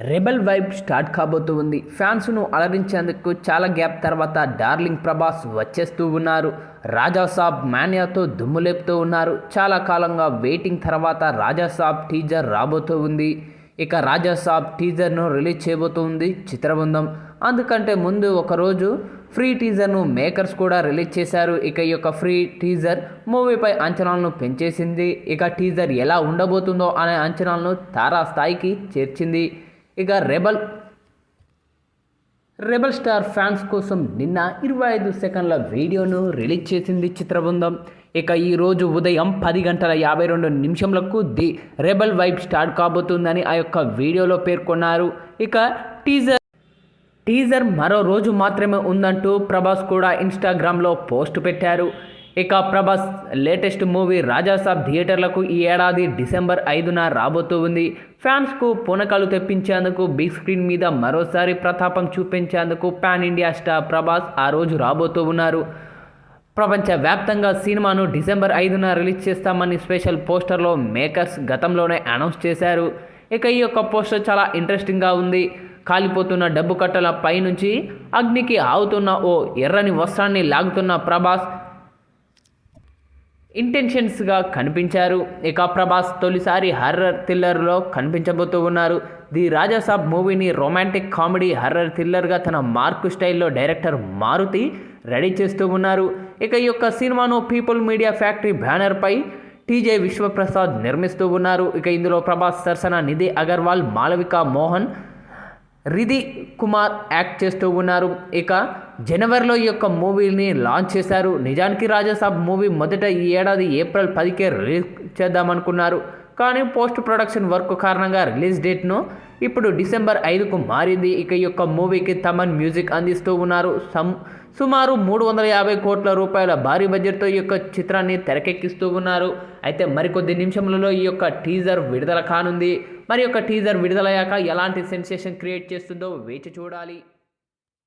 Rebel vibe start కాబోతూ ఉంది. ఫ్యాన్స్ను అలరించేందుకు చాలా gap తర్వాత డార్లింగ్ ప్రభాస్ వచ్చేస్తూ ఉన్నారు. రాజా సాబ్ మాన్యాతో దుమ్ములేపుతూ ఉన్నారు. చాలా కాలంగా వెయిటింగ్ తర్వాత రాజా సాబ్ టీజర్ రాబోతూ ఉంది. ఇక రాజా సాబ్ టీజర్ను రిలీజ్ చేయబోతుంది చిత్రబృందం. అందుకంటే ముందు ఒకరోజు ఫ్రీ టీజర్ను మేకర్స్ కూడా రిలీజ్ చేశారు. ఇక ఈ యొక్క ఫ్రీ టీజర్ మూవీపై అంచనాలను పెంచేసింది. ఇక టీజర్ ఎలా ఉండబోతుందో అనే అంచనాలను తారా స్థాయికి చేర్చింది. ఇక రెబల్. రెబల్ స్టార్ ఫ్యాన్స్ కోసం నిన్న ఇరవై ఐదు సెకండ్ల వీడియోను రిలీజ్ చేసింది చిత్రబృందం. ఇక ఈరోజు ఉదయం పది గంటల యాభై రెండు నిమిషంలకు ది రెబల్ వైబ్ స్టార్ట్ కాబోతుందని ఆ యొక్క వీడియోలో పేర్కొన్నారు. ఇక టీజర్. టీజర్ మరో రోజు మాత్రమే ఉందంటూ ప్రభాస్ కూడా ఇన్స్టాగ్రామ్లో పోస్ట్ పెట్టారు. ఇక ప్రభాస్ లేటెస్ట్ మూవీ రాజాసాబ్ థియేటర్లకు ఈ ఏడాది డిసెంబర్ ఐదున రాబోతూ ఉంది. ఫ్యాన్స్కు పునకాలు తెప్పించేందుకు బిగ్ స్క్రీన్ మీద మరోసారి ప్రతాపం చూపించేందుకు పాన్ ఇండియా స్టార్ ప్రభాస్ ఆ రోజు రాబోతూ ఉన్నారు. ప్రపంచవ్యాప్తంగా సినిమాను డిసెంబర్ ఐదున రిలీజ్ చేస్తామని స్పెషల్ పోస్టర్లో మేకర్స్ గతంలోనే అనౌన్స్ చేశారు. ఇక ఈ యొక్క పోస్టర్ చాలా ఇంట్రెస్టింగ్గా ఉంది. కాలిపోతున్న డబ్బు కట్టల పైనుంచి అగ్నికి ఆవుతున్న ఓ ఎర్రని వస్త్రాన్ని లాగుతున్న ప్రభాస్ ఇంటెన్షన్స్గా కనిపించారు. ఇక ప్రభాస్ తొలిసారి హర్రర్ థ్రిల్లర్లో కనిపించబోతూ ఉన్నారు. ది రాజాసాబ్ మూవీని రొమాంటిక్ కామెడీ హర్రర్ థ్రిల్లర్గా తన మార్కు స్టైల్లో డైరెక్టర్ మారుతి రెడీ చేస్తూ ఉన్నారు. ఇక ఈ యొక్క సినిమాను పీపుల్ మీడియా ఫ్యాక్టరీ బ్యానర్పై టీజే విశ్వప్రసాద్ నిర్మిస్తూ ఉన్నారు. ఇక ఇందులో ప్రభాస్ సరసన నిధి అగర్వాల్ మాలవిక మోహన్ రిధి కుమార్ యాక్ట్ చేస్తూ ఉన్నారు. ఇక జనవరిలో ఈ యొక్క మూవీని లాంచ్ చేశారు. నిజానికి రాజాసాబ్ మూవీ మొదట ఈ ఏడాది ఏప్రిల్ పదికే రిలీజ్ చేద్దామనుకున్నారు. కానీ పోస్ట్ ప్రొడక్షన్ వర్క్ కారణంగా రిలీజ్ డేట్ను ఇప్పుడు డిసెంబర్ ఐదుకు మారింది. ఇక ఈ యొక్క మూవీకి తమన్ మ్యూజిక్ అందిస్తూ ఉన్నారు. సమ్ సుమారు మూడు వందల యాభై కోట్ల రూపాయల భారీ బడ్జెట్తో ఈ యొక్క చిత్రాన్ని తెరకెక్కిస్తూ ఉన్నారు. అయితే మరికొద్ది నిమిషములలో ఈ యొక్క టీజర్ విడుదల కానుంది. మరి యొక్క టీజర్ విడుదలయ్యాక ఎలాంటి సెన్సేషన్ క్రియేట్ చేస్తుందో వేచి చూడాలి.